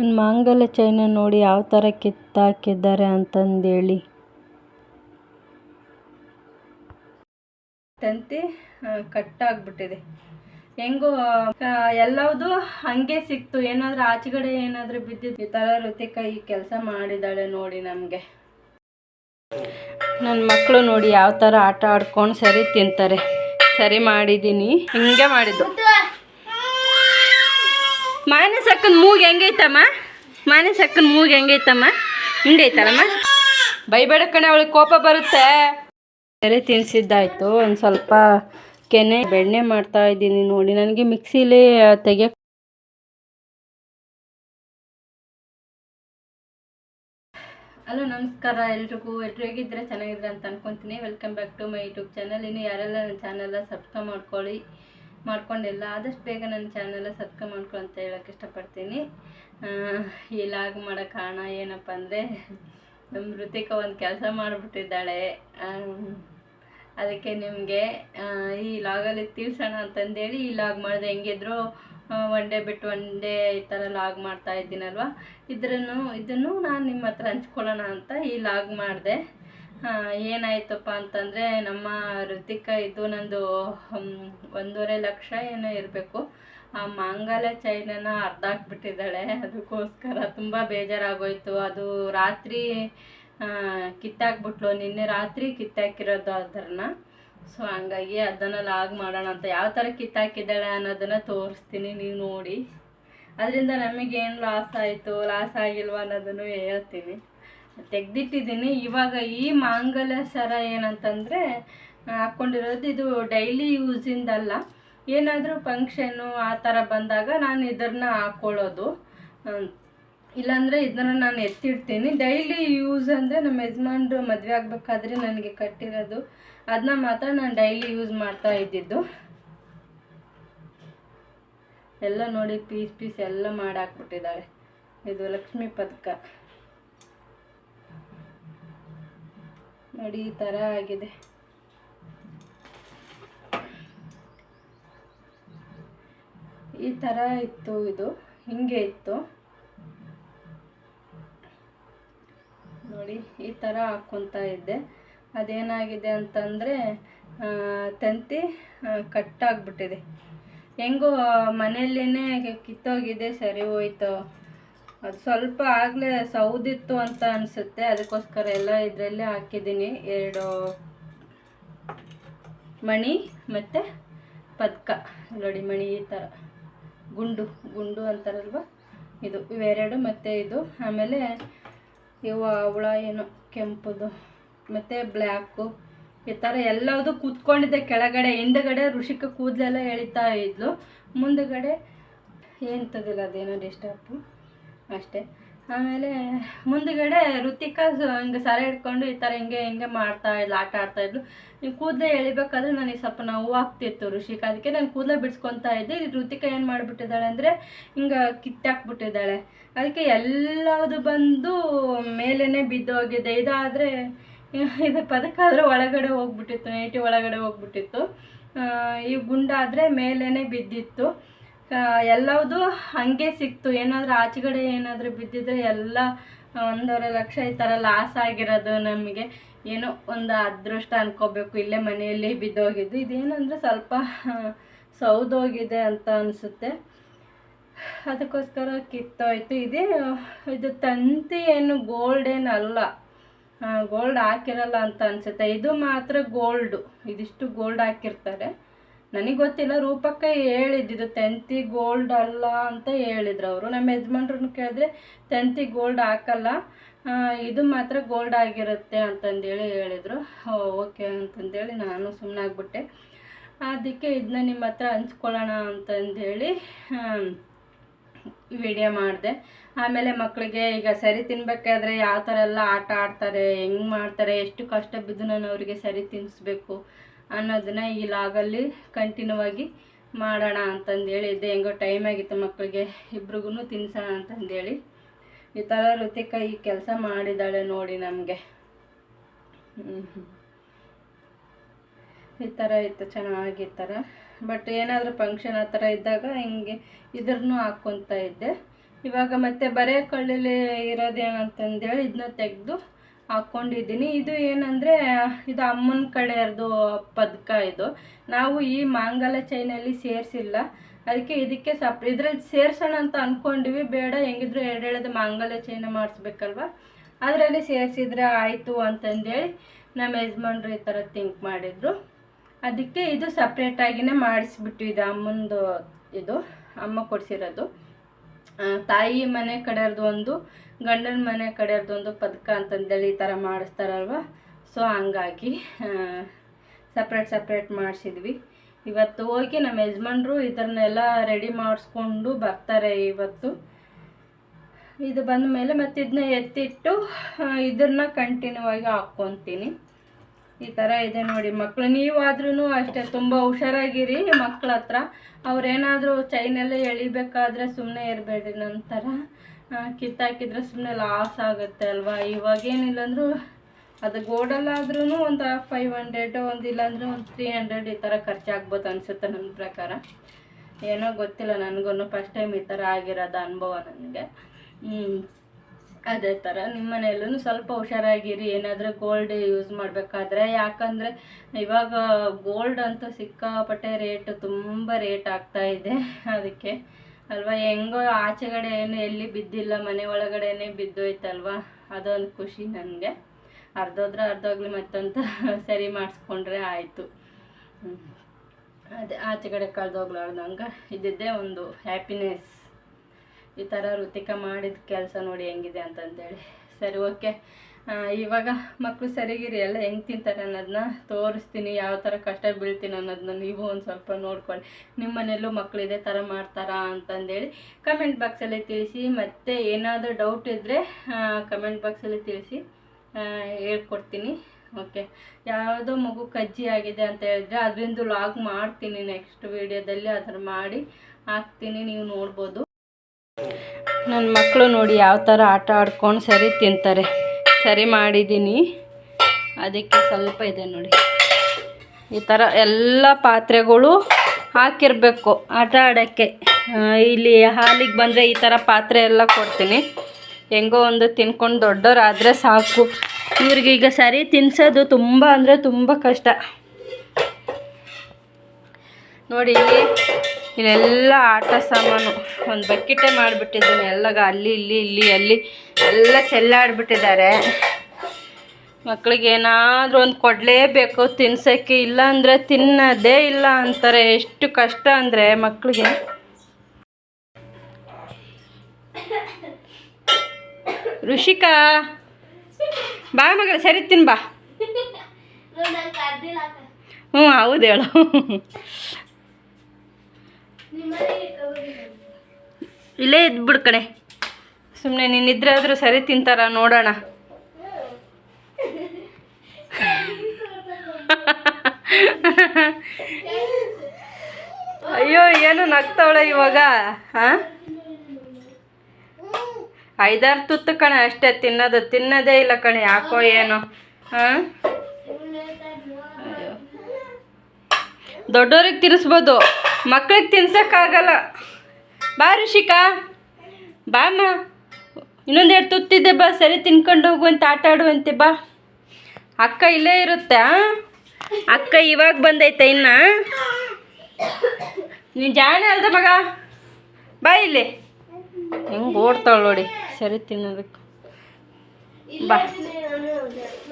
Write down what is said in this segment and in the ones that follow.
ನನ್ನ ಮಾಂಗಲ್ಯ ಚೈನ ನೋಡಿ ಯಾವ ಥರ ಕಿತ್ತಾಕಿದ್ದಾರೆ ಅಂತಂದೇಳಿ. ತಂತಿ ಕಟ್ಟಾಗ್ಬಿಟ್ಟಿದೆ ಹೆಂಗೋ ಎಲ್ಲವುದು ಹಂಗೆ ಸಿಕ್ತು. ಏನಾದರೂ ಆಚೆಗಡೆ ಏನಾದರೂ ಬಿದ್ದಿದ್ದು ಈ ಥರ ಋತಿಕ ಈ ಕೆಲಸ ಮಾಡಿದ್ದಾಳೆ ನೋಡಿ ನಮಗೆ. ನನ್ನ ಮಕ್ಕಳು ನೋಡಿ ಯಾವ ಥರ ಆಟ ಆಡ್ಕೊಂಡು ಸರಿ ತಿಂತಾರೆ. ಸರಿ ಮಾಡಿದ್ದೀನಿ ಹಿಂಗೆ ಮಾಡಿದ್ದು. ಮಾನಸ ಅಕ್ಕನ ಮೂಗ್ ಹೆಂಗೈತಮ್ಮ? ಮಾನಸ ಅಕ್ಕನ ಮೂಗ್ ಹೆಂಗೈತಮ್ಮ? ಹಿಂಗೈತಲ್ಲಮ್ಮ? ಬೈಬೇಡ ಕಣೆ, ಅವಳಿಗೆ ಕೋಪ ಬರುತ್ತೆ. ಸರಿ ತಿನ್ಸಿದ್ದಾಯ್ತು, ಒಂದು ಸ್ವಲ್ಪ ಕೆನೆ, ಬೆಣ್ಣೆ ಮಾಡ್ತಾ ಇದ್ದೀನಿ ನೋಡಿ, ನನಗೆ ಮಿಕ್ಸಿಲಿ ತೆಗೆ ಹಲೋ, ನಮಸ್ಕಾರ, ಎಲ್ರಿಗೂ ಎಲ್ರು ಹೇಗಿದ್ರೆ ಚೆನ್ನಾಗಿದ್ರೆ ಅಂತ ಅನ್ಕೊಂತೀನಿ. Welcome back to my YouTube channel ಇನ್ನು ಯಾರೆಲ್ಲ ನನ್ನ ಚಾನಲ್ ಸಬ್ಸ್ಕ್ರೈಬ್ ಮಾಡ್ಕೊಳ್ಳಿ ಮಾಡ್ಕೊಂಡಿಲ್ಲ, ಆದಷ್ಟು ಬೇಗ ನನ್ನ ಚಾನಲ್ ಸಬ್ಸ್ಕ್ರೈಬ್ ಮಾಡ್ಕೊ ಅಂತ ಹೇಳೋಕ್ಕೆ ಇಷ್ಟಪಡ್ತೀನಿ. ಈ ಲಾಗ್ ಮಾಡೋ ಕಾರಣ ಏನಪ್ಪ ಅಂದರೆ ನಮ್ಮ ಋತಿಕ ಒಂದು ಕೆಲಸ ಮಾಡಿಬಿಟ್ಟಿದ್ದಾಳೆ. ಅದಕ್ಕೆ ನಿಮಗೆ ಈ ಲಾಗಲ್ಲಿ ತಿಳಿಸೋಣ ಅಂತಂದೇಳಿ ಈ ಲಾಗ್ ಮಾಡಿದೆ. ಹೆಂಗಿದ್ರು ಒನ್ ಡೇ ಬಿಟ್ಟು ಒನ್ ಡೇ ಈ ಥರ ಲಾಗ್ ಮಾಡ್ತಾ ಇದ್ದೀನಲ್ವ? ಇದ್ರೂ ಇದನ್ನು ನಾನು ನಿಮ್ಮ ಹತ್ರ ಹಂಚ್ಕೊಳ್ಳೋಣ ಅಂತ ಈ ಲಾಗ್ ಮಾಡಿದೆ. ಏನಾಯ್ತಪ್ಪ ಅಂತಂದರೆ ನಮ್ಮ ಋತಿಕ ಇದು ನಂದು ಒಂದೂವರೆ ಲಕ್ಷ ಏನೋ ಇರಬೇಕು. ಆ ಮಾಂಗಲ್ಯ ಚೈನನ ಅರ್ಧ ಹಾಕ್ಬಿಟ್ಟಿದ್ದಾಳೆ ಅದಕ್ಕೋಸ್ಕರ ತುಂಬ ಬೇಜಾರಾಗೋಯ್ತು. ಅದು ರಾತ್ರಿ ಕಿತ್ತಾಕ್ಬಿಟ್ಲು. ನಿನ್ನೆ ರಾತ್ರಿ ಕಿತ್ತಾಕಿರೋದು ಅದನ್ನ ಸೊ, ಹಂಗಾಗಿ ಅದನ್ನು ಲಾಗ್ ಮಾಡೋಣ ಅಂತ. ಯಾವ ಥರ ಕಿತ್ತಾಕಿದ್ದಾಳೆ ಅನ್ನೋದನ್ನು ತೋರಿಸ್ತೀನಿ ನೀವು ನೋಡಿ. ಅದರಿಂದ ನಮಗೇನು ಲಾಸ್ ಆಯಿತು? ಲಾಸ್ ಆಗಿಲ್ವ ಅನ್ನೋದನ್ನು ಹೇಳ್ತೀನಿ. ತೆಗ್ದಿಟ್ಟಿದ್ದೀನಿ. ಇವಾಗ ಈ ಮಾಂಗಲ್ಯ ಸರ ಏನಂತಂದರೆ ಹಾಕ್ಕೊಂಡಿರೋದು ಇದು ಡೈಲಿ ಯೂಸಿಂದಲ್ಲ ಏನಾದರೂ ಫಂಕ್ಷನ್ನು ಆ ಥರ ಬಂದಾಗ ನಾನು ಇದನ್ನು ಹಾಕ್ಕೊಳ್ಳೋದು ಇಲ್ಲಾಂದರೆ ಇದನ್ನು ನಾನು ಎತ್ತಿಡ್ತೀನಿ. ಡೈಲಿ ಯೂಸ್ ಅಂದರೆ ನಮ್ಮ ಯಜಮಾನ್ರು ಮದುವೆ ಆಗಬೇಕಾದ್ರೆ ನನಗೆ ಕಟ್ಟಿರೋದು. ಅದನ್ನ ಮಾತ್ರ ನಾನು ಡೈಲಿ ಯೂಸ್ ಮಾಡ್ತಾ ಇದ್ದಿದ್ದು. ಎಲ್ಲ ನೋಡಿ ಪೀಸ್ ಪೀಸ್ ಎಲ್ಲ ಮಾಡಾಕ್ಬಿಟ್ಟಿದ್ದಾಳೆ. ಇದು ಲಕ್ಷ್ಮೀ ಪದಕ. ನೋಡಿ, ಈ ಥರ ಆಗಿದೆ. ಈ ಥರ ಇತ್ತು ಇದು, ಹಿಂಗೆ ಇತ್ತು. ನೋಡಿ, ಈ ಥರ ಹಾಕ್ಕೊತಾ ಇದ್ದೆ. ಅದೇನಾಗಿದೆ ಅಂತಂದರೆ ತಂತಿ ಕಟ್ಟಾಗ್ಬಿಟ್ಟಿದೆ ಹೆಂಗೋ ಮನೆಯಲ್ಲೇ ಕಿತ್ತೋಗಿದೆ, ಸರಿ ಹೋಯ್ತು. ಅದು ಸ್ವಲ್ಪ ಆಗಲೇ ಸೌದಿತ್ತು ಅಂತ ಅನಿಸುತ್ತೆ. ಅದಕ್ಕೋಸ್ಕರ ಎಲ್ಲ ಇದರಲ್ಲೇ ಹಾಕಿದ್ದೀನಿ. ಎರಡು ಮಣಿ ಮತ್ತು ಪದಕ. ನೋಡಿ ಮಣಿ ಈ ಥರ. ಗುಂಡು ಗುಂಡು ಅಂತಾರಲ್ವ? ಇದು ಇವೆರಡು ಮತ್ತು ಇದು. ಆಮೇಲೆ ಇವು ಅವಳ ಏನು, ಕೆಂಪುದು ಮತ್ತು ಬ್ಲ್ಯಾಕು. ಈ ಥರ ಎಲ್ಲದು ಕೂತ್ಕೊಂಡಿದ್ದೆ ಕೆಳಗಡೆ. ಹಿಂದಗಡೆ ಋಷಿಕ ಕೂದಲೆಲ್ಲ ಎಳಿತಾ ಇದ್ಲು. ಮುಂದಗಡೆ ತದಿಲ್ಲ ಅದೇನೋ ಡಿಸ್ಟರ್ಬು ಅಷ್ಟೇ. ಆಮೇಲೆ ಮುಂದುಗಡೆ ಋತಿಕಾ ಹಿಂಗೆ ಸರ ಹಿಡ್ಕೊಂಡು ಈ ಥರ ಹಿಂಗೆ ಹಿಂಗೆ ಮಾಡ್ತಾ ಇದ್ಲು, ಆಟ ಆಡ್ತಾ ಇದ್ಲು. ನೀವು ಕೂದಲೇ ಎಳಿಬೇಕಾದ್ರೆ ನನಗೆ ಸ್ವಲ್ಪ ನಾವು ಆಗ್ತಿತ್ತು ಋಷಿಕ. ಅದಕ್ಕೆ ನಾನು ಕೂದಲೇ ಬಿಡಿಸ್ಕೊತಾ ಇದ್ದೆ. ಋತಿಕಾ ಏನು ಮಾಡಿಬಿಟ್ಟಿದ್ದಾಳೆ ಅಂದರೆ ಹಿಂಗೆ ಕಿತ್ತಾಕ್ಬಿಟ್ಟಿದ್ದಾಳೆ. ಅದಕ್ಕೆ ಎಲ್ಲದು ಬಂದು ಮೇಲೇ ಬಿದ್ದೋಗಿದೆ ಇದಾದರೆ ಇದು ಪದಕ್ಕಾದರೆ ಒಳಗಡೆ ಹೋಗ್ಬಿಟ್ಟಿತ್ತು ನೈಟಿ ಒಳಗಡೆ ಹೋಗ್ಬಿಟ್ಟಿತ್ತು. ಈ ಗುಂಡಾದರೆ ಮೇಲೇ ಬಿದ್ದಿತ್ತು. ಎಲ್ಲವುದು ಹಾಗೆ ಸಿಕ್ತು. ಏನಾದರೂ ಆಚೆಗಡೆ ಏನಾದರೂ ಬಿದ್ದಿದ್ರೆ ಎಲ್ಲ ಒಂದೂವರೆ ಲಕ್ಷ ಈ ಥರ ಲಾಸ್ ಆಗಿರೋದು ನಮಗೆ. ಏನೋ ಒಂದು ಅದೃಷ್ಟ ಅನ್ಕೋಬೇಕು. ಇಲ್ಲೇ ಮನೆಯಲ್ಲಿ ಬಿದ್ದೋಗಿದ್ದು. ಇದೇನಂದರೆ ಸ್ವಲ್ಪ ಸೌದೋಗಿದೆ ಅಂತ ಅನಿಸುತ್ತೆ. ಅದಕ್ಕೋಸ್ಕರ ಕಿತ್ತೋಯ್ತು. ಇದೇ, ಇದು ತಂತಿ ಏನು ಗೋಲ್ಡ್ ಏನಲ್ಲ. ಗೋಲ್ಡ್ ಹಾಕಿರಲ್ಲ ಅಂತ ಅನಿಸುತ್ತೆ. ಇದು ಮಾತ್ರ ಗೋಲ್ಡು ಇದಿಷ್ಟು ಗೋಲ್ಡ್ ಹಾಕಿರ್ತಾರೆ. ನನಗೆ ಗೊತ್ತಿಲ್ಲ, ರೂಪಕ್ಕೆ ಹೇಳಿದ್ದಿದ್ದು ತಂತಿ ಗೋಲ್ಡ್ ಅಲ್ಲ ಅಂತ ಹೇಳಿದ್ರು ಅವರು. ನಮ್ಮ ಯಜಮಾನ್ರನ್ನ ಕೇಳಿದ್ರೆ ತಂತಿ ಗೋಲ್ಡ್ ಹಾಕಲ್ಲ ಇದು ಮಾತ್ರ ಗೋಲ್ಡ್ ಆಗಿರುತ್ತೆ ಅಂತಂದೇಳಿ ಹೇಳಿದರು. ಓಕೆ ಅಂತಂದೇಳಿ ನಾನು ಸುಮ್ಮನೆ ಆಗ್ಬಿಟ್ಟೆ. ಅದಕ್ಕೆ ಇದನ್ನ ನಿಮ್ಮ ಹತ್ರ ಹಂಚ್ಕೊಳ್ಳೋಣ ಅಂತಂದೇಳಿ ವಿಡಿಯೋ ಮಾಡಿದೆ. ಆಮೇಲೆ ಮಕ್ಕಳಿಗೆ ಈಗ ಸರಿ ತಿನ್ನಬೇಕಾದ್ರೆ ಯಾವ ಥರ ಎಲ್ಲ ಆಟ ಆಡ್ತಾರೆ, ಹೆಂಗೆ ಮಾಡ್ತಾರೆ, ಎಷ್ಟು ಕಷ್ಟ ಬಿದ್ದು ನಾನು ಅವರಿಗೆ ಸರಿ ತಿನ್ನಿಸ್ಬೇಕು ಅನ್ನೋದನ್ನ ಈ ಲಾಗಲ್ಲಿ ಕಂಟಿನ್ಯೂ ಆಗಿ ಮಾಡೋಣ ಅಂತಂದೇಳಿ ಇದ್ದೆ ಹೆಂಗೋ ಟೈಮ್ ಆಗಿತ್ತು ಮಕ್ಕಳಿಗೆ ಇಬ್ರಿಗೂ ತಿನ್ಸೋಣ ಅಂತಂದೇಳಿ. ಈ ಥರ ಋತಿಕ ಈ ಕೆಲಸ ಮಾಡಿದ್ದಾಳೆ ನೋಡಿ ನಮಗೆ. ಈ ಥರ ಇತ್ತು ಚೆನ್ನಾಗಿ ಥರ ಬಟ್ ಏನಾದರೂ ಫಂಕ್ಷನ್ ಆ ಥರ ಇದ್ದಾಗ ಹಿಂಗೆ ಇದ್ರೂ ಹಾಕ್ಕೊತ ಇದ್ದೆ. ಇವಾಗ ಮತ್ತೆ ಬರೆ ಕಳ್ಳಲ್ಲಿ ಇರೋದೇನಂತಂದೇಳಿ ಇದನ್ನ ತೆಗೆದು ಹಾಕ್ಕೊಂಡಿದ್ದೀನಿ ಇದು ಏನಂದರೆ, ಇದು ಅಮ್ಮನ ಕಡೆಯದು ಪದಕ ಇದು. ನಾವು ಈ ಮಾಂಗಲ ಚೈನಲ್ಲಿ ಸೇರಿಸಿಲ್ಲ. ಅದಕ್ಕೆ ಇದಕ್ಕೆ ಸಪ್, ಇದ್ರಲ್ಲಿ ಸೇರ್ಸೋಣ ಅಂತ ಅಂದ್ಕೊಂಡ್ವಿ ಬೇಡ, ಹೆಂಗಿದ್ರು ಎರಡು ಎಳೆದ ಮಾಂಗಲ್ಯ ಚೈನ ಮಾಡಿಸ್ಬೇಕಲ್ವ? ಅದರಲ್ಲಿ ಸೇರಿಸಿದ್ರೆ ಆಯಿತು ಅಂತಂದೇಳಿ ನಮ್ಮ ಯಜಮಾನ್ರು ಈ ಥರ ಥಿಂಕ್ ಮಾಡಿದರು. ಅದಕ್ಕೆ ಇದು ಸಪ್ರೇಟಾಗಿನೇ ಮಾಡಿಸ್ಬಿಟ್ಟು ಇದು ಅಮ್ಮಂದು ಇದು, ಅಮ್ಮ ಕೊಡಿಸಿರೋದು. ತಾಯಿ ಮನೆ ಕಡೆಯವ್ರದ್ದು ಒಂದು, ಗಂಡನ ಮನೆ ಕಡೆಯವ್ರದ್ದು ಒಂದು ಪದಕ ಅಂತಂದೇಳಿ ಈ ಥರ ಮಾಡಿಸ್ತಾರಲ್ವ? ಸೊ ಹಂಗಾಗಿ ಸಪ್ರೇಟ್ ಸಪ್ರೇಟ್ ಮಾಡಿಸಿದ್ವಿ. ಇವತ್ತು ಹೋಗಿ ನಮ್ಮ ಯಜಮಾನ್ರು ಇದನ್ನೆಲ್ಲ ರೆಡಿ ಮಾಡಿಸ್ಕೊಂಡು ಬರ್ತಾರೆ ಇವತ್ತು. ಇದು ಬಂದ ಮೇಲೆ ಮತ್ತೆ ಇದನ್ನ ಎತ್ತಿಟ್ಟು ಇದನ್ನ ಕಂಟಿನ್ಯೂ ಆಗಿ ಹಾಕ್ಕೊತೀನಿ. ಈ ಥರ ಇದೆ ನೋಡಿ ಮಕ್ಕಳು ನೀವಾದ್ರೂ ಅಷ್ಟೇ, ತುಂಬ ಹುಷಾರಾಗಿರಿ ಮಕ್ಕಳ ಹತ್ರ. ಅವ್ರೇನಾದರೂ ಚೈನೆಲ್ಲ ಎಳಿಬೇಕಾದ್ರೆ ಸುಮ್ಮನೆ ಇರಬೇಡಿ ಥರ ಕಿತ್ತಾಕಿದ್ರೆ ಸುಮ್ಮನೆ ಲಾಸ್ ಆಗುತ್ತೆ ಅಲ್ವಾ? ಇವಾಗೇನಿಲ್ಲ ಅಂದರೂ ಅದು ಗೋಡಲ್ಲಾದ್ರೂ ಒಂದು ಫೈವ್ ಹಂಡ್ರೆಡ್ ಒಂದು ಇಲ್ಲಾಂದ್ರೆ ಒಂದು ತ್ರೀ ಹಂಡ್ರೆಡ್ ಈ ಥರ ಖರ್ಚಾಗ್ಬೋದು ಅನಿಸುತ್ತೆ ನನ್ನ ಪ್ರಕಾರ. ಏನೋ ಗೊತ್ತಿಲ್ಲ ನನಗೂ ಫಸ್ಟ್ ಟೈಮ್ ಈ ಥರ ಆಗಿರೋದು ಅನುಭವ ನನಗೆ. ಅದೇ ಥರ ನಿಮ್ಮ ಮನೆಯಲ್ಲೂ ಸ್ವಲ್ಪ ಹುಷಾರಾಗಿರಿ, ಏನಾದರೂ ಗೋಲ್ಡ್ ಯೂಸ್ ಮಾಡಬೇಕಾದ್ರೆ, ಯಾಕಂದರೆ ಇವಾಗ ಗೋಲ್ಡ್ ಅಂತೂ ಸಿಕ್ಕಾಪಟ್ಟೆ ರೇಟ್ ತುಂಬ ರೇಟ್ ಆಗ್ತಾ ಇದೆ ಅದಕ್ಕೆ. ಅಲ್ವಾ, ಹೆಂಗೋ ಆಚೆಗಡೆ ಏನು ಎಲ್ಲಿ ಬಿದ್ದಿಲ್ಲ, ಮನೆ ಒಳಗಡೆನೇ ಬಿದ್ದೋಯ್ತಲ್ವಾ, ಅದೊಂದು ಖುಷಿ ನನಗೆ. ಅರ್ಧೋದ್ರೆ ಅರ್ಧೋಗ್ಲಿ ಮತ್ತಂತ ಸರಿ ಮಾಡಿಸ್ಕೊಂಡ್ರೆ ಆಯಿತು. ಅದೇ ಆಚೆಗಡೆ ಕಳೆದೋಗ್ಲಾರ್ದಂಗೆ ಇದ್ದಿದ್ದೇ ಒಂದು ಹ್ಯಾಪಿನೆಸ್ ಈ ಥರ ಋತಿಕ ಮಾಡಿದ ಕೆಲಸ ನೋಡಿ ಹೆಂಗಿದೆ ಅಂತಂದೇಳಿ. ಸರಿ, ಓಕೆ. ಇವಾಗ ಮಕ್ಕಳು ಸರಿಗಿರಿ, ಎಲ್ಲ ಹೆಂಗೆ ತಿಂತಾರೆ ಅನ್ನೋದನ್ನ ತೋರಿಸ್ತೀನಿ, ಯಾವ ಥರ ಕಷ್ಟ ಬೀಳ್ತೀನಿ ಅನ್ನೋದನ್ನ ನೀವು ಒಂದು ಸ್ವಲ್ಪ ನೋಡ್ಕೊಳ್ಳಿ. ನಿಮ್ಮ ಮನೆಯಲ್ಲೂ ಮಕ್ಕಳು ಇದೇ ಥರ ಮಾಡ್ತಾರಾ ಅಂತಂದೇಳಿ ಕಮೆಂಟ್ ಬಾಕ್ಸಲ್ಲಿ ತಿಳಿಸಿ, ಮತ್ತು ಏನಾದರೂ ಡೌಟ್ ಇದ್ದರೆ ಕಮೆಂಟ್ ಬಾಕ್ಸಲ್ಲಿ ತಿಳಿಸಿ ಹೇಳ್ಕೊಡ್ತೀನಿ, ಓಕೆ. ಯಾವುದೋ ಮಗು ಕಜ್ಜಿ ಆಗಿದೆ ಅಂತ ಹೇಳಿದ್ರೆ ಅದರಿಂದ ಲಾಗ್ ಮಾಡ್ತೀನಿ ನೆಕ್ಸ್ಟ್ ವೀಡಿಯೋದಲ್ಲಿ ಅದನ್ನು ಮಾಡಿ ಹಾಕ್ತೀನಿ, ನೀವು ನೋಡ್ಬೋದು. ನನ್ನ ಮಕ್ಕಳು ನೋಡಿ ಯಾವ ಥರ ಆಟ ಆಡ್ಕೊಂಡು ಸರಿ ತಿಂತಾರೆ. ಸರಿ ಮಾಡಿದ್ದೀನಿ ಅದಕ್ಕೆ ಸ್ವಲ್ಪ ಇದೆ ನೋಡಿ. ಈ ಥರ ಎಲ್ಲ ಪಾತ್ರೆಗಳು ಹಾಕಿರಬೇಕು ಆಟ ಆಡೋಕ್ಕೆ. ಇಲ್ಲಿ ಹಾಲಿಗೆ ಬಂದರೆ ಈ ಥರ ಪಾತ್ರೆ ಎಲ್ಲ ಕೊಡ್ತೀನಿ. ಹೆಂಗೋ ಒಂದು ತಿನ್ಕೊಂಡು ದೊಡ್ಡವರಾದರೆ ಸಾಕು. ಇವ್ರಿಗೀಗ ಸರಿ ತಿನ್ಸೋದು ತುಂಬ ಅಂದರೆ ತುಂಬ ಕಷ್ಟ. ನೋಡಿ ಇಲ್ಲೆಲ್ಲ ಆಟ ಸಾಮಾನು. ಒಂದು ಬಕೆಟೇ ಮಾಡಿಬಿಟ್ಟಿದ್ದೀನಿ. ಎಲ್ಲಗ ಅಲ್ಲಿ ಇಲ್ಲಿ ಇಲ್ಲಿ ಅಲ್ಲಿ ಎಲ್ಲ ಚೆಲ್ಲಾಡ್ಬಿಟ್ಟಿದ್ದಾರೆ. ಮಕ್ಕಳಿಗೆ ಏನಾದರೂ ಒಂದು ಕೊಡಲೇಬೇಕು. ತಿನ್ಸೋಕ್ಕೆ ಇಲ್ಲ ಅಂದರೆ ತಿನ್ನೋದೇ ಇಲ್ಲ ಅಂತಾರೆ. ಎಷ್ಟು ಕಷ್ಟ ಅಂದರೆ ಮಕ್ಕಳಿಗೆ ಋಷಿಕಾ ಬಾ ಮಗಳ ಸರಿ ತಿನ್ ಬಾ ಹ್ಞೂ ಹೌದು ಹೇಳು. ಇಲ್ಲೇ ಇದ್ಬಿಡು ಕಣೆ. ಸುಮ್ಮನೆ ನೀನಿದ್ರೆ ಆದರೂ ಸರಿ ತಿಂತಾರ, ನೋಡೋಣ. ಅಯ್ಯೋ, ಏನು ನಗ್ತಾವಳೆ ಇವಾಗ ಹಾಂ ಐದಾರು ತುತ್ತು ಕಣೆ ಅಷ್ಟೇ, ತಿನ್ನೋದು ತಿನ್ನೋದೇ ಇಲ್ಲ ಕಣೆ, ಯಾಕೋ ಏನು. ಹಾಂ ದೊಡ್ಡವ್ರಿಗೆ ತಿನ್ನಿಸ್ಬೋದು ಮಕ್ಳಿಗೆ ತಿನ್ಸೋಕ್ಕಾಗಲ್ಲ. ಬಾ ಋಷಿಕಾ ಬಾಮ್ಮ ಇನ್ನೊಂದೆರಡು ತುತ್ತಿದೆ ಬಾ, ಸರಿ ತಿನ್ಕೊಂಡು ಹೋಗುವಂತೆ ಆಟ ಆಡುವಂತೆ ಬಾ. ಅಕ್ಕ ಇಲ್ಲೇ ಇರುತ್ತೆ ಅಕ್ಕ ಇವಾಗ ಬಂದೈತೆ ಇನ್ನ. ನೀನು ಜಾಣ ಅಲ್ದ ಮಗ? ಬಾ ಇಲ್ಲಿ. ಹೆಂಗೆ ಓಡ್ತಾಳೆ ನೋಡಿ, ಸರಿ ತಿನ್ನೋದಕ್ಕೆ. ಬಾ.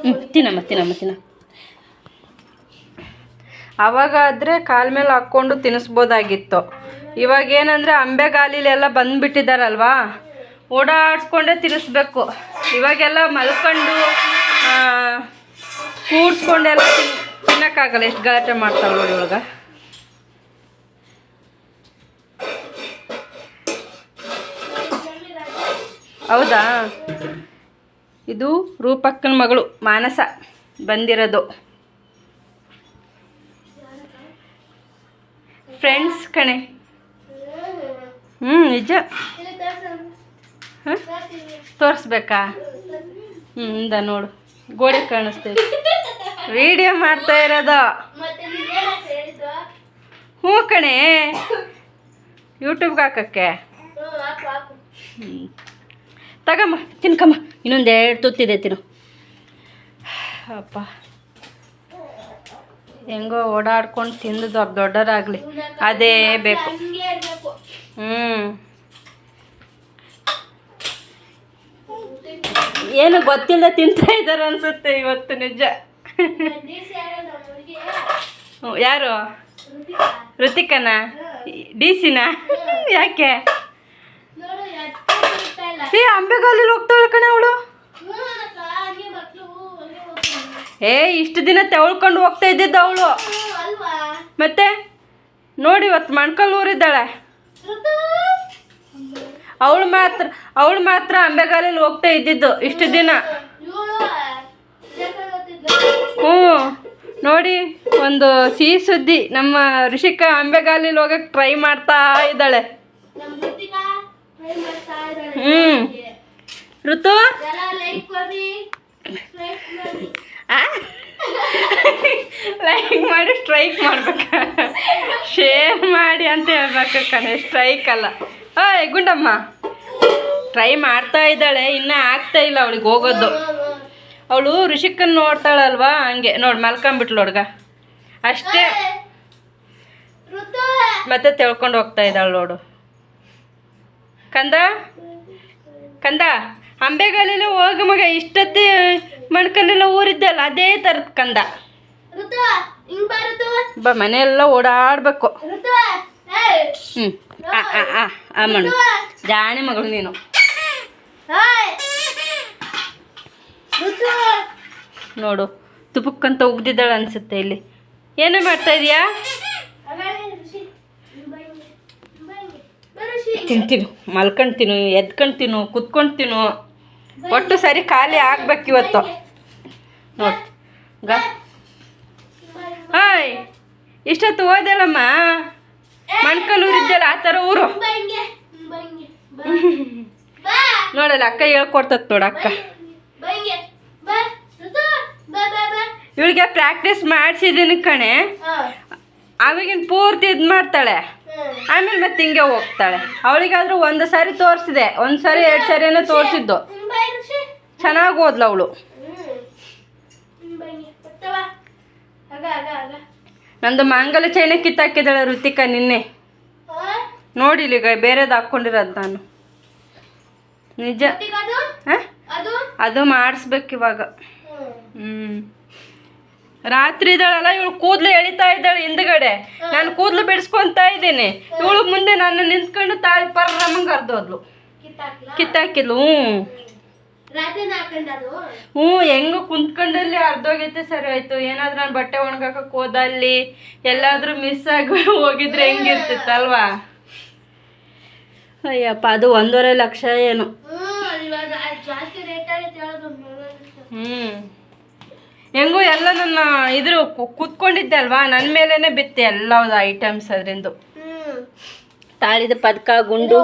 ಹ್ಞೂ ತಿನ್ನಮ್ಮ ತಿನ್ನಮ್ಮ, ತಿನ್ನ. ಅವಾಗಾದರೆ ಕಾಲ ಮೇಲೆ ಹಾಕ್ಕೊಂಡು ತಿನ್ನಿಸ್ಬೋದಾಗಿತ್ತು ಇವಾಗ ಏನಂದರೆ ಅಂಬೆಗಾಲಿಲೆಲ್ಲ ಬಂದುಬಿಟ್ಟಿದ್ದಾರಲ್ವಾ ಓಡಾಡಿಸ್ಕೊಂಡೇ ತಿನ್ನಿಸ್ಬೇಕು ಇವಾಗೆಲ್ಲ ಮಲ್ಕೊಂಡು ಕೂಡ್ಸ್ಕೊಂಡೆಲ್ಲ ತಿನ್, ತಿನ್ನೋಕ್ಕಾಗಲ್ಲ. ಎಷ್ಟು ಗಲಾಟೆ ಮಾಡ್ತಾರೆ ನೋಡಿ ಇವಾಗ. ಹೌದಾ? ಇದು ರೂಪಕ್ಕನ ಮಗಳು ಮಾನಸ ಬಂದಿರೋದು. ಫ್ರೆಂಡ್ಸ್ ಕಣೆ. ಹ್ಞೂ ನಿಜ. ಹಾಂ? ತೋರಿಸ್ಬೇಕಾ? ಹ್ಞೂ ಇಂದ ನೋಡು. ಗೋಡೆ ಕಾಣಿಸ್ತೈತಿ ವಿಡಿಯೋ ಮಾಡ್ತಾ ಇರೋದು. ಹ್ಞೂ ಕಣೆ. ಯೂಟ್ಯೂಬ್ಗೆ ಹಾಕಕ್ಕೆ. ಹ್ಞೂ ತಗಮ್ಮ ತಿನ್ಕಮ್ಮ. ಇನ್ನೊಂದು ಎರಡು ತುತ್ತಿದೆ ತಿನ್ನು. ಅಪ್ಪ. ಹೆಂಗೋ ಓಡಾಡ್ಕೊಂಡು ತಿಂದು ದೊಡ್ಡ ದೊಡ್ಡರಾಗಲಿ ಅದೇ ಬೇಕು. ಹ್ಞೂ ಏನು ಗೊತ್ತಿಲ್ಲ ತಿಂತಾ ಇದ್ದಾರೆ ಅನ್ಸುತ್ತೆ ಇವತ್ತು ನಿಜ. ಯಾರೋ. ಋತಿಕನ? ಡಿ ಸಿನ? ಯಾಕೆ? ಏ ಅಂಬೆಗಾಲಲ್ಲಿ ಹೋಗ್ತಾಳೆ ಕಣೆ ಅವಳು ಹ್ಞೂ ಅಕ್ಕ, ಹಂಗೆ ಮಕ್ಳು ಹಂಗೆ ಹೋಗ್ತಾರೆ. ಏ ಇಷ್ಟು ದಿನ ತೆವಳ್ಕೊಂಡು ಹೋಗ್ತಾ ಇದ್ದಿದ್ದ ಅವಳು. ಮತ್ತೆ? ನೋಡಿ ಇವತ್ತು ಮಣ್ಕಲ್ ಊರಿದ್ದಾಳೆ. ಅವಳು ಮಾತ್ರ ಅವಳು ಮಾತ್ರ ಅಂಬೆಗಾಲಲ್ಲಿ ಹೋಗ್ತಾ ಇದ್ದಿದ್ದು ಇಷ್ಟು ದಿನ. ಹ್ಞೂ. ನೋಡಿ ಒಂದು ಸಿಹಿ ಸುದ್ದಿ. ನಮ್ಮ ಋಷಿಕ ಅಂಬೆಗಾಲಲ್ಲಿ ಹೋಗಕ್ಕೆ ಟ್ರೈ ಮಾಡ್ತಾ ಇದ್ದಾಳೆ. ಹ್ಞೂ. ಋತು? ಲೈಕ್ ಮಾಡಿ ಸ್ಟ್ರೈಕ್ ಮಾಡ್ಬೇಕ. ಶೇರ್ ಮಾಡಿ ಅಂತ ಹೇಳ್ಬೇಕು ಕಣೆ ಸ್ಟ್ರೈಕ್ ಅಲ್ಲ. ಓಯ್, ಗುಂಡಮ್ಮ. ಟ್ರೈ ಮಾಡ್ತಾ ಇದ್ದಾಳೆ, ಇನ್ನೂ ಆಗ್ತಾ ಇಲ್ಲ ಅವಳಿಗೆ ಹೋಗೋದು. ಅವಳು ಋಷಿಕನ್ ನೋಡ್ತಾಳಲ್ವಾ, ಹಂಗೆ. ನೋಡಿ, ಮಲ್ಕೊಂಬಿಟ್ಲು ಹುಡ್ಗ. ಅಷ್ಟೇ. ಮತ್ತೆ ತಿಳ್ಕೊಂಡು ಹೋಗ್ತಾ ಇದ್ದಾಳೆ ನೋಡು. ಕಂದ? ಕಂದ? ಅಂಬೆಗಾಲೆಲ್ಲ ಹೋಗ ಮಗ ಇಷ್ಟೊತ್ತಿ ಮಣ್ಕಲ್ಲೆಲ್ಲ ಊರಿದ್ದಲ್ಲ ಅದೇ ಥರದ ಕಂದ ಬಾ ಮನೆಯೆಲ್ಲ ಓಡಾಡಬೇಕು. ಹ್ಞೂ ಆ ಮಣ್ಣು. ಜಾಣಿ ಮಗಳು ನೀನು. ನೋಡು ತುಪಕ್ಕಂತ ಉಗ್ದಿದ್ದಾಳೆ ಅನ್ಸುತ್ತೆ ಇಲ್ಲಿ. ಏನೇ ಮಾಡ್ತಾ ಇದೀಯಾ? ತಿಂತೀನು ಋಷಿ ತಿನ್ನು ಬಾ ಒಟ್ಟು ಸರಿ ಖಾಲಿ ಆಗ್ಬೇಕು ಇವತ್ತು. ನೋಡಿ. ಹಾಯ್. ಇಷ್ಟೊತ್ತು ಓದಲ್ಲಮ್ಮ? ಮಣ್ಕಲ್ ಊರಿದ್ದಲ್ಲ ಆ ಥರ ಊರು. ನೋಡಲ್ಲ, ಅಕ್ಕ ಹೇಳ್ಕೊಡ್ತತ್ ನೋಡು ಅಕ್ಕ. ಇವಳಿಗೆ ಪ್ರಾಕ್ಟೀಸ್ ಮಾಡಿಸಿದ್ದೀನಿ ಕಣೆ. ಹಾ. ಅವಾಗಿನ ಪೂರ್ತಿ ಇದು ಮಾಡ್ತಾಳೆ. ಆಮೇಲೆ ಮತ್ತೆ ಹಿಂಗೆ ಹೋಗ್ತಾಳೆ. ಅವಳಿಗಾದ್ರೂ ಒಂದು ಸಾರಿ ತೋರಿಸಿದೆ. ಒಂದು ಸಾರಿ ಎರಡು ಸಾರಿನೂ ತೋರಿಸಿದ್ದು. ಚೆನ್ನಾಗಿ ಓದ್ಲ ಅವಳು. ನಂದು ಮಾಂಗಲ್ಯ ಚೈನ ಕಿತ್ತಾಕಿದ್ದಾಳೆ ಋತಿಕಾ ನಿನ್ನೆ. ನೋಡಿಲಿ ನೋಡಿಲ್ಲ ಈಗ ಬೇರೆದು ಹಾಕ್ಕೊಂಡಿರೋದು ನಾನು. ನಿಜ. ಅದು? ಹಾಂ? ಅದು? ಅದು ಮಾಡಿಸ್ಬೇಕು ಇವಾಗ. ಹ್ಮ್. ಹ್ಞೂ ರಾತ್ರಿ ಇದ್ದಾಳಲ್ಲ ಇವಳು ಕೂದಲು ಎಳಿತಾ ಇದ್ದಾಳೆ ಹಿಂದ್ಗಡೆ. ನಾನು ಕೂದಲು ಬಿಡಿಸ್ಕೊಂತ ಇದ್ದೀನಿ. ಇವಳು ಮುಂದೆ ನಾನು ನಿಂತ್ಕೊಂಡು ತಾಳಿ ಪರ್ರಮ್ಮಂಗೆ ಅರ್ದೋದ್ಲು ಕಿತ್ತಾಕ್ಲಾ? ಕಿತ್ತಾಕಿದ್ಲು ಹ್ಞೂ. ಹ್ಞೂ ಹೆಂಗೋ ಕುಂತ್ಕೊಂಡಲ್ಲಿ ಅರ್ಧೋಗೈತೆ ಸರಿ ಆಯ್ತು. ಏನಾದ್ರೂ ನಾನು ಬಟ್ಟೆ ಒಣಗಾಕಕ್ಕೆ ಹೋದಲ್ಲಿ ಎಲ್ಲಾದ್ರೂ ಮಿಸ್ ಆಗಿ ಹೋಗಿದ್ರೆ ಹೆಂಗಿರ್ತಿತ್ತಲ್ವಾ? ಅಯ್ಯಪ್ಪ ಅದು ಒಂದೂವರೆ ಲಕ್ಷ ಏನು. ಹ್ಞೂ ಹೆಂಗೋ ಎಲ್ಲ ನನ್ನ ಇದ್ರು ಕೂತ್ಕೊಂಡಿದ್ದೆ ಅಲ್ವಾ? ನನ್ನ ಮೇಲೇನೆ ಬಿತ್ತೆ ಎಲ್ಲ ಐಟಮ್ಸ್ ಅದರಿಂದ. ತಾಳಿದ ಪದಕ ಗುಂಡು.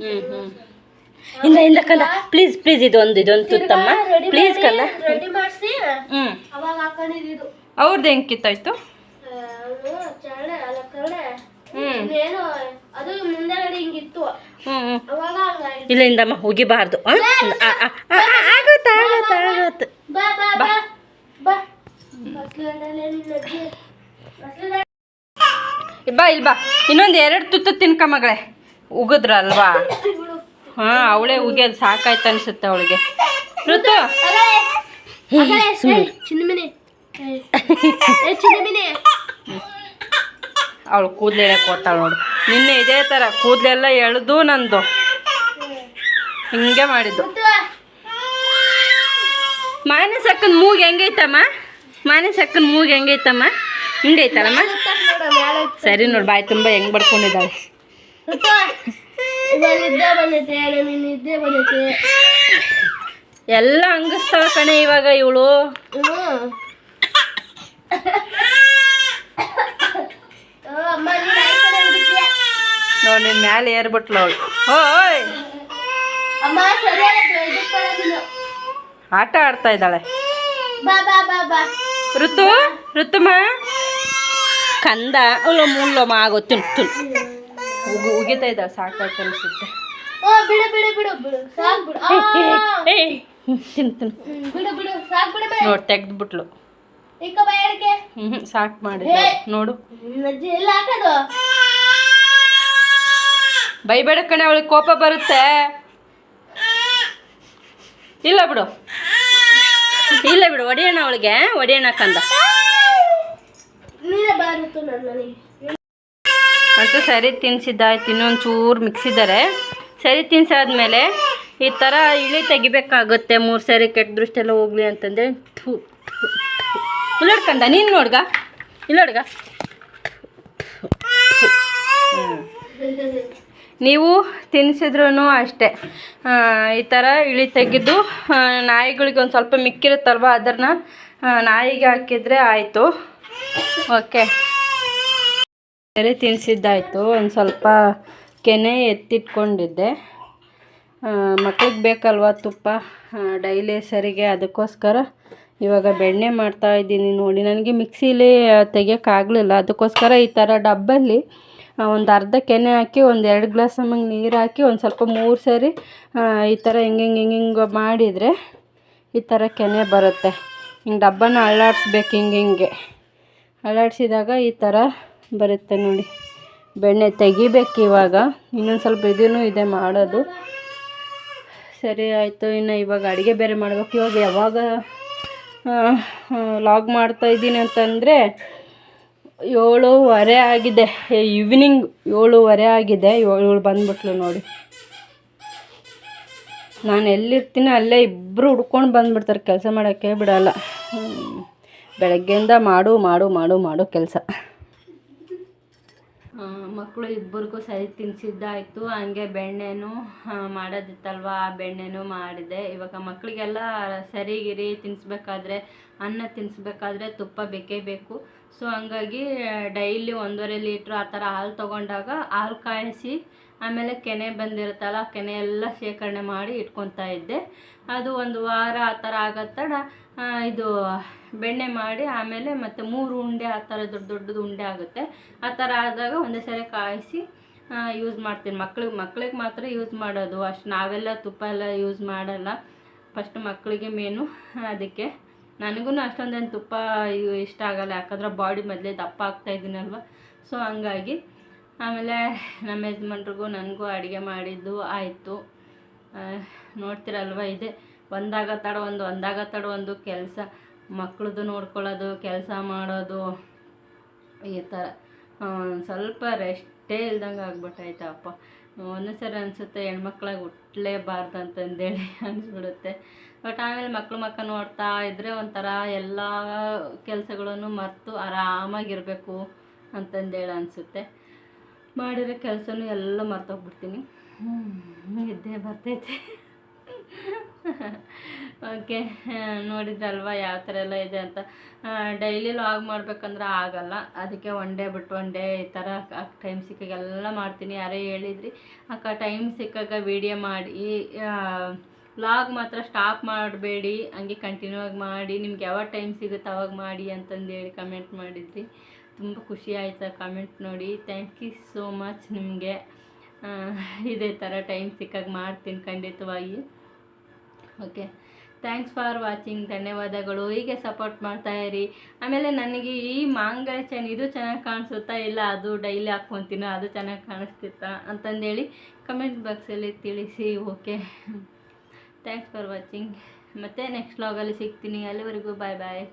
ಹ್ಞೂ ಹ್ಞೂ ಇಂದ ಇಂದ ಕಂದ. ಪ್ಲೀಸ್ ಪ್ಲೀಸ್ ಇದೊಂದು ಇದೊಂದು ತುತ್ತಮ್ಮ. ಪ್ಲೀಸ್ ಕಂದ. ಹ್ಞೂ ಹಾಕೊಂಡಿದ್ದು ಅವ್ರದ್ದು ಹೆಂಗೆ ಕಿತ್ತಾಯ್ತು? ಹ್ಞೂ ಹ್ಞೂ ಇಲ್ಲಿಂದಮ್ಮ ಹೋಗಿಬಾರ್ದು. ಹಂಗಾಯ್ತು ಇಲ್ಲ ಇಂದಮ್ಮ ಉಗಿಬಾರ್ದು ಆ? ಆ, ಆ, ಆ, ಆ, ಆಗುತ್ತೆ ಆಗುತ್ತೆ ಆಗುತ್ತೆ ಬಾ ಬಾ ಬಾ ಬಾ ಬಸ್ಲಲ್ಲಿ ನಿನ್ನ ಅಜ್ಜಿ ಬಸ್ಲಲ್ಲಿ ಬಾ ಇಲ್ಲಿ ಬಾ. ಇನ್ನೊಂದು ಎರಡು ತುತ್ತು ತಿನ್ಕ ಮಗಳೇ. ಉಗಿದ್ರಲ್ವಾ? ಹಾ ಅವಳೆ ಉಗಿಯೋದು ಸಾಕಾಯ್ತು ಅನ್ಸುತ್ತೆ ಅವಳಿಗೆ. ಋತು. ಅವಳು ಕೂದಲು ಕೊಡ್ತಾಳ ನೋಡು. ನಿನ್ನೆ ಇದೇ ಥರ ಕೂದಲೆಲ್ಲ ಎಳೆದು ನಂದು. ಹಿಂಗೆ ಮಾಡಿದ್ದು. ಮಾನಸಕ್ಕನ ಮೂಗ್ ಹೆಂಗೈತಮ್ಮ? ಮಾನಸಕ್ಕನ ಮೂಗ್ ಹೆಂಗೈತಮ್ಮ? ಹಿಂಗೈತಲ್ಲಮ್ಮ? ಸರಿ ನೋಡಿ ಬಾಯಿ ತುಂಬ ಹೆಂಗ್ ಬಡ್ಕೊಂಡಿದ್ದಾಳೆ. ಎಲ್ಲ ಹಂಗಿಸ್ತಾಳ ಕಣೆ ಇವಾಗ ಇವಳು? ನೋಡಿ ನಿನ್ನ ಮ್ಯಾಲೆ ಏರ್ಬಿಟ್ಲು ಅವಳು. ಓಯ್ ಆಟ ಆಡ್ತಾ ಇದ್ದಾಳೆ. ಬಾ ಬಾ ಬಾ ಬಾ. ಋತು ಋತುಮ? ಕಂದ. ಅವಳು ಮುಳ್ಳಮ್ಮ ಆಗೋ ತಿನ್ ತಿನ್ ಉಗಿ ಉಗಿತಾ ಇದ್ದಾವೆ ಸಾಕಾಯ್ತು ಅನಿಸುತ್ತೆ. ತಿನ್ ತಿನ್ ನೋಡಿ ತೆಗ್ದ್ಬಿಟ್ಲು. ಹ್ಞೂ ಸಾಕು ಮಾಡಿ ನೋಡು. ಬೈಬೇಡ ಕಣೆ ಅವಳಿಗೆ ಕೋಪ ಬರುತ್ತೆ. ಇಲ್ಲ ಬಿಡು. ಇಲ್ಲ ಬಿಡು ಒಡೆಯೋಣ ಅವಳಿಗೆ. ಒಡೆಯೋಣ ಕಂದ. ಮತ್ತು ಸರಿ ತಿನ್ಸಿದ್ದಾಯ್ತು ಇನ್ನೊಂದು ಚೂರು ಮಿಕ್ಸಿದ್ದಾರೆ. ಸರಿ ತಿನ್ಸಾದ್ಮೇಲೆ ಈ ಥರ ಇಳಿ ತೆಗಿಬೇಕಾಗುತ್ತೆ ಮೂರು ಸರಿ ಕೆಟ್ಟ ದೃಷ್ಟೆಲ್ಲ ಹೋಗ್ಲಿ ಅಂತಂದ್ರೆ. ಥೂ ನೋಡ್ಕಂದ ನೀನು ನೋಡ್ಗ. ಇಲ್ಲ ನೋಡ್ಗ ನೀವು ತಿನ್ನಿಸಿದ್ರೂ ಅಷ್ಟೇ. ಈ ಥರ ಇಳಿ ತೆಗೆದು ನಾಯಿಗಳಿಗೆ ಒಂದು ಸ್ವಲ್ಪ ಮಿಕ್ಕಿರುತ್ತಲ್ವ ಅದನ್ನು ನಾಯಿಗೆ ಹಾಕಿದರೆ ಆಯಿತು. ಓಕೆ. ಬೇರೆ ತಿನ್ನಿಸಿದ್ದಾಯಿತು ಒಂದು ಸ್ವಲ್ಪ ಕೆನೆ ಎತ್ತಿಟ್ಕೊಂಡಿದ್ದೆ. ಮಕ್ಳಿಗೆ ಬೇಕಲ್ವ ತುಪ್ಪ? ಡೈಲಿ ಸರಿಗೆ ಅದಕ್ಕೋಸ್ಕರ ಇವಾಗ ಬೆಣ್ಣೆ ಮಾಡ್ತಾ ಇದ್ದೀನಿ ನೋಡಿ. ನನಗೆ ಮಿಕ್ಸಿಲಿ ತೆಗಿಯೋಕ್ಕಾಗಲಿಲ್ಲ. ಅದಕ್ಕೋಸ್ಕರ ಈ ಥರ ಡಬ್ಬಲ್ಲಿ ಒಂದು ಅರ್ಧ ಕೆನೆ ಹಾಕಿ, ಒಂದು ಎರಡು ಗ್ಲಾಸ್ ನಮಗೆ ನೀರು ಹಾಕಿ, ಒಂದು ಸ್ವಲ್ಪ ಮೂರು ಸರಿ ಈ ಥರ ಹಿಂಗೆ ಹಿಂಗೆ ಹಿಂಗೆ ಮಾಡಿದರೆ ಈ ಥರ ಕೆನೆ ಬರುತ್ತೆ. ಹಿಂಗೆ ಡಬ್ಬನ ಅಳ್ಳಾಡಿಸ್ಬೇಕು ಹಿಂಗೆ ಹಿಂಗೆ. ಅಳ್ಳಾಡಿಸಿದಾಗ ಈ ಥರ ಬರುತ್ತೆ ನೋಡಿ. ಬೆಣ್ಣೆ ತೆಗಿಬೇಕು ಇವಾಗ. ಇನ್ನೊಂದು ಸ್ವಲ್ಪ ಇದೂ ಇದೆ ಮಾಡೋದು. ಸರಿ ಆಯಿತು, ಇನ್ನು ಇವಾಗ ಅಡುಗೆ ಬೇರೆ ಮಾಡ್ಬೇಕು. ಇವಾಗ ಯಾವಾಗ ಲಾಗ್ ಮಾಡ್ತಾ ಇದ್ದೀನಿ ಅಂತಂದರೆ ಏಳುವರೆ ಆಗಿದೆ. ಈವ್ನಿಂಗ್ ಏಳುವರೆ ಆಗಿದೆ. ಏಳು ಬಂದ್ಬಿಟ್ಲು ನೋಡಿ. ನಾನು ಎಲ್ಲಿರ್ತೀನಿ ಅಲ್ಲೇ ಇಬ್ಬರು ಹುಡ್ಕೊಂಡು ಬಂದುಬಿಡ್ತಾರೆ. ಕೆಲಸ ಮಾಡೋಕ್ಕೆ ಬಿಡಲ್ಲ. ಬೆಳಗ್ಗೆಯಿಂದ ಮಾಡು ಮಾಡು ಮಾಡು ಮಾಡು ಕೆಲಸ. ಮಕ್ಕಳು ಇಬ್ಬರಿಗೂ ಸರಿ ತಿನ್ಸಿದ್ದಾಯಿತು. ಹಂಗೆ ಬೆಣ್ಣೆನೂ ಮಾಡೋದಿತ್ತಲ್ವ? ಆ ಬೆಣ್ಣೆನೂ ಮಾಡಿದೆ. ಇವಾಗ ಮಕ್ಕಳಿಗೆಲ್ಲ ಸರಿಗಿರಿ ತಿನ್ನಿಸ್ಬೇಕಾದ್ರೆ ಅನ್ನ ತಿನ್ನಿಸ್ಬೇಕಾದ್ರೆ ತುಪ್ಪ ಬೇಕೇ ಬೇಕು. ಸೊ ಹಂಗಾಗಿ, ಡೈಲಿ ಒಂದೂವರೆ ಲೀಟ್ರ್ ಆ ಥರ ಹಾಲು ತೊಗೊಂಡಾಗ ಹಾಲು ಕಾಯಿಸಿ, ಆಮೇಲೆ ಕೆನೆ ಬಂದಿರುತ್ತಲ್ಲ ಕೆನೆ ಎಲ್ಲ ಶೇಖರಣೆ ಮಾಡಿ ಇಟ್ಕೊತಾ ಇದ್ದೆ. ಅದು ಒಂದು ವಾರ ಆ ಥರ ಆಗೋ ತಡ ಇದು ಬೆಣ್ಣೆ ಮಾಡಿ, ಆಮೇಲೆ ಮತ್ತು ಮೂರು ಉಂಡೆ ಆ ಥರ ದೊಡ್ಡ ದೊಡ್ಡದು ಉಂಡೆ ಆಗುತ್ತೆ. ಆ ಥರ ಆದಾಗ ಒಂದೇ ಸರಿ ಕಾಯಿಸಿ ಯೂಸ್ ಮಾಡ್ತೀನಿ. ಮಕ್ಳಿಗೆ ಮಕ್ಳಿಗೆ ಮಾತ್ರ ಯೂಸ್ ಮಾಡೋದು. ಅಷ್ಟು ನಾವೆಲ್ಲ ತುಪ್ಪ ಎಲ್ಲ ಯೂಸ್ ಮಾಡಲ್ಲ. ಫಸ್ಟ್ ಮಕ್ಕಳಿಗೆ ಮೇನು ಅದಕ್ಕೆ. ನನಗೂ ಅಷ್ಟೊಂದೇನು ತುಪ್ಪ ಇಷ್ಟ ಆಗಲ್ಲ. ಯಾಕಂದ್ರೆ ಬಾಡಿ ಮೊದಲೇ ದಪ್ಪ ಆಗ್ತಾ ಇದ್ದೀನಲ್ವ ಸೊ ಹಂಗಾಗಿ ಆಮೇಲೆ ನಮ್ಮ ಯಜಮಾನ್ರಿಗೂ ನನಗೂ ಅಡುಗೆ ಮಾಡಿದ್ದು ಆಯಿತು. ನೋಡ್ತಿರಲ್ವ ಇದೆ. ಒಂದಾಗ ತಡ ಒಂದು, ಒಂದಾಗ ತಡ ಒಂದು ಕೆಲಸ. ಮಕ್ಳದ್ದು ನೋಡ್ಕೊಳ್ಳೋದು, ಕೆಲಸ ಮಾಡೋದು, ಈ ಥರ. ಸ್ವಲ್ಪ ರೆಸ್ಟೇ ಇಲ್ದಂಗೆ ಆಗ್ಬಿಟ್ಟಾಯ್ತಪ್ಪ ಒಂದೊಂದು ಸರಿ ಅನಿಸುತ್ತೆ ಹೆಣ್ಮಕ್ಳಾಗಿ ಹುಟ್ಟಲೇಬಾರ್ದು ಅಂತಂದೇಳಿ ಅನಿಸ್ಬಿಡುತ್ತೆ. ಬಟ್ ಆಮೇಲೆ ಮಕ್ಳು ಮಕ್ಕ ನೋಡ್ತಾ ಇದ್ದರೆ ಒಂಥರ ಎಲ್ಲ ಕೆಲಸಗಳನ್ನು ಮರೆತು ಆರಾಮಾಗಿರಬೇಕು ಅಂತಂದೇಳಿ ಅನಿಸುತ್ತೆ. ಮಾಡಿರೋ ಕೆಲಸನೂ ಎಲ್ಲ ಮರ್ತೋಗ್ಬಿಡ್ತೀನಿ. ನಿದ್ದೆ ಬರ್ತೈತೆ. ಓಕೆ, ನೋಡಿದ್ರಲ್ವ ಯಾವ ಥರ ಎಲ್ಲ ಇದೆ ಅಂತ. ಡೈಲಿ ಲಾಗ್ ಮಾಡಬೇಕಂದ್ರೆ ಆಗಲ್ಲ. ಅದಕ್ಕೆ ಒನ್ ಡೇ ಬಿಟ್ಟು ಒನ್ ಡೇ ಈ ಥರ ಟೈಮ್ ಸಿಕ್ಕಾಗೆಲ್ಲ ಮಾಡ್ತೀನಿ. ಯಾರೇ ಹೇಳಿದ್ರಿ, ಅಕ್ಕ ಟೈಮ್ ಸಿಕ್ಕಾಗ ವೀಡಿಯೋ ಮಾಡಿ ಲಾಗ್ ಮಾತ್ರ ಸ್ಟಾಪ್ ಮಾಡಬೇಡಿ, ಹಂಗೆ ಕಂಟಿನ್ಯೂ ಆಗಿ ಮಾಡಿ, ನಿಮ್ಗೆ ಯಾವಾಗ ಟೈಮ್ ಸಿಗುತ್ತೆ ಅವಾಗ ಮಾಡಿ ಅಂತಂದೇಳಿ ಕಮೆಂಟ್ ಮಾಡಿದ್ರಿ. ತುಂಬ ಖುಷಿ ಆಯಿತು ಕಮೆಂಟ್ ನೋಡಿ. ಥ್ಯಾಂಕ್ ಯು ಸೋ ಮಚ್ ನಿಮಗೆ. ಇದೇ ಥರ ಟೈಮ್ ಸಿಕ್ಕಾಗ ಮಾಡ್ತೀನಿ ಖಂಡಿತವಾಗಿ. ಓಕೆ ಥ್ಯಾಂಕ್ಸ್ ಫಾರ್ ವಾಚಿಂಗ್ ಧನ್ಯವಾದಗಳು. ಹೀಗೆ ಸಪೋರ್ಟ್ ಮಾಡ್ತಾ ಇರಿ. ಆಮೇಲೆ ನನಗೆ ಈ ಮಾಂಗಲ್ಯ ಚೈನ್ ಇದು ಚೆನ್ನಾಗಿ ಕಾಣಿಸುತ್ತಾ ಇಲ್ಲ? ಅದು ಡೈಲಿ ಹಾಕ್ಕೊತೀನೋ. ಅದು ಚೆನ್ನಾಗಿ ಕಾಣಿಸ್ತಿತ್ತಾ? ಅಂತಂದೇಳಿ ಕಮೆಂಟ್ ಬಾಕ್ಸಲ್ಲಿ ತಿಳಿಸಿ. ಓಕೆ ಥ್ಯಾಂಕ್ಸ್ ಫಾರ್ ವಾಚಿಂಗ್ ಮತ್ತು ನೆಕ್ಸ್ಟ್ ಲಾಗಲ್ಲಿ ಸಿಗ್ತೀನಿ. ಅಲ್ಲಿವರೆಗೂ ಬಾಯ್ ಬಾಯ್